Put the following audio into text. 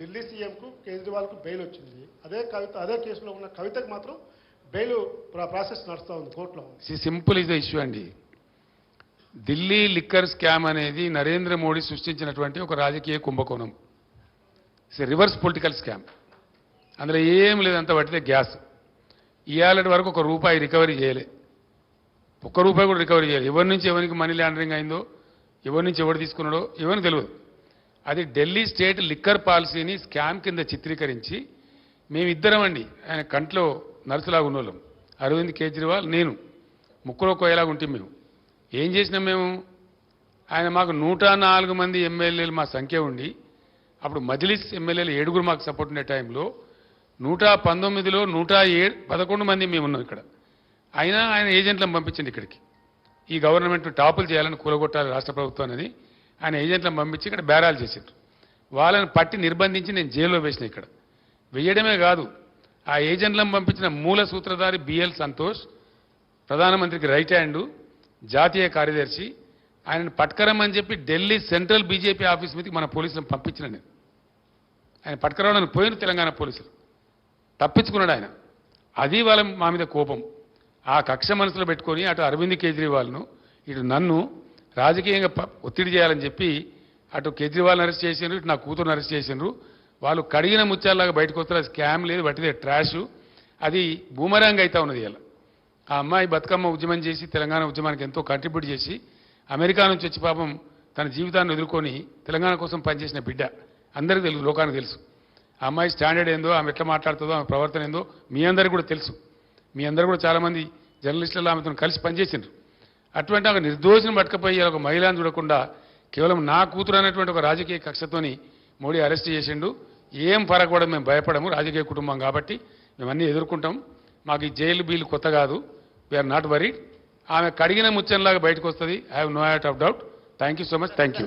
ఢిల్లీ సీఎంకు కేజ్రీవాల్కు బెయిల్ వచ్చింది. అదే కవిత అదే కేసులో ఉన్న కవితకు మాత్రం బెయిల్ ప్రా- ప్రాసెస్ నడుస్తూ ఉంది కోర్టులో. సింపుల్ ఇస్ ద ఇష్యూ అండి. ఢిల్లీ లిక్కర్ స్కామ్ అనేది నరేంద్ర మోడీ సృష్టించినటువంటి ఒక రాజకీయ కుంభకోణం. It's reverse political scam. అందులో ఏం లేదంత పట్టితే గ్యాస్. ఇవాళ వరకు ఒక రూపాయి రికవరీ చేయలే. ఒక్క రూపాయి కూడా రికవరీ చేయాలి. ఎవరి నుంచి ఎవరికి మనీ లాండరింగ్ అయిందో ఎవరి నుంచి ఎవరు తీసుకున్నాడో ఎవరిని తెలియదు. అది ఢిల్లీ స్టేట్ లిక్కర్ పాలసీని స్కామ్ కింద చిత్రీకరించి మేమిద్దరం అండి ఆయన కంట్లో నర్సులాగా ఉన్నోళ్ళం అరవింద్ కేజ్రీవాల్ నేను. ముక్కులో కోయలాగా ఉంటే మేము. ఏం చేసినాం మేము? ఆయన మాకు నూట నాలుగు మంది ఎమ్మెల్యేలు మా సంఖ్య ఉండి అప్పుడు మజ్లిస్ ఎమ్మెల్యేలు ఏడుగురు మాకు సపోర్ట్ ఉండే టైంలో నూట పంతొమ్మిదిలో నూట ఏడు పదకొండు మంది మేము ఉన్నాం ఇక్కడ. అయినా ఆయన ఏజెంట్లను పంపించండి ఇక్కడికి. ఈ గవర్నమెంట్ టాపులు చేయాలని కూలగొట్టాలి రాష్ట్ర ప్రభుత్వం అనేది. ఆయన ఏజెంట్లను పంపించి ఇక్కడ బేరాలు చేసారు వాళ్ళని పట్టి నిర్బంధించి నేను జైల్లో వేసిన ఇక్కడ. వేయడమే కాదు ఆ ఏజెంట్లను పంపించిన మూల సూత్రధారి బిఎల్ సంతోష్ ప్రధానమంత్రికి రైట్ హ్యాండు జాతీయ కార్యదర్శి ఆయనను పట్కరమ్మని చెప్పి ఢిల్లీ సెంట్రల్ బీజేపీ ఆఫీస్ మీదకి మన పోలీసులను పంపించిన నేను. ఆయన పట్కరవడానికి పోయిన తెలంగాణ పోలీసులు. తప్పించుకున్నాడు ఆయన. అది వాళ్ళ మా మీద కోపం. ఆ కక్ష మనసులో పెట్టుకొని అటు అరవింద్ కేజ్రీవాల్ను ఇటు నన్ను రాజకీయంగా ఒత్తిడి చేయాలని చెప్పి అటు కేజ్రీవాల్ని అరెస్ట్ చేసిండ్రు ఇటు నా కూతురుని అరెస్ట్ చేసిండ్రు. వాళ్ళు కడిగిన ముత్యాలలాగా బయటకు వస్తారు స్కామ్ లేదు బట్టిదే ట్రాష్. అది బూమరాంగ్ అవుతా ఉన్నది ఇలా ఆ అమ్మాయి బతుకమ్మ ఉద్యమం చేసి తెలంగాణ ఉద్యమానికి ఎంతో కంట్రిబ్యూట్ చేసి అమెరికా నుంచి వచ్చి పాపం తన జీవితాన్ని ఎదుర్కొని తెలంగాణ కోసం పనిచేసిన బిడ్డ. అందరికీ తెలుసు లోకానికి తెలుసు. ఆ అమ్మాయి స్టాండర్డ్ ఏందో ఆమె ఎట్లా మాట్లాడుతుందో ఆమె ప్రవర్తన ఏందో మీ అందరికీ కూడా తెలుసు. మీ అందరూ కూడా చాలామంది జర్నలిస్టులలో ఆమెతో కలిసి పనిచేసిండ్రు. అటువంటి ఒక నిర్దోషిని పట్టుకపోయి ఒక మహిళను చూడకుండా కేవలం నా కూతురు అనేటువంటి ఒక రాజకీయ కక్షతోని మోడీ అరెస్ట్ చేసిండు. ఏం పరగకూడదు మేము భయపడము రాజకీయ కుటుంబం కాబట్టి మేము అన్నీ ఎదుర్కొంటాం. మాకు ఈ జైలు బీలు కొత్త కాదు. వీఆర్ నాట్ వరీడ్ ఆమె కడిగిన ముచ్చంలాగా బయటకు వస్తుంది. I have no out of doubt thank you so much thank you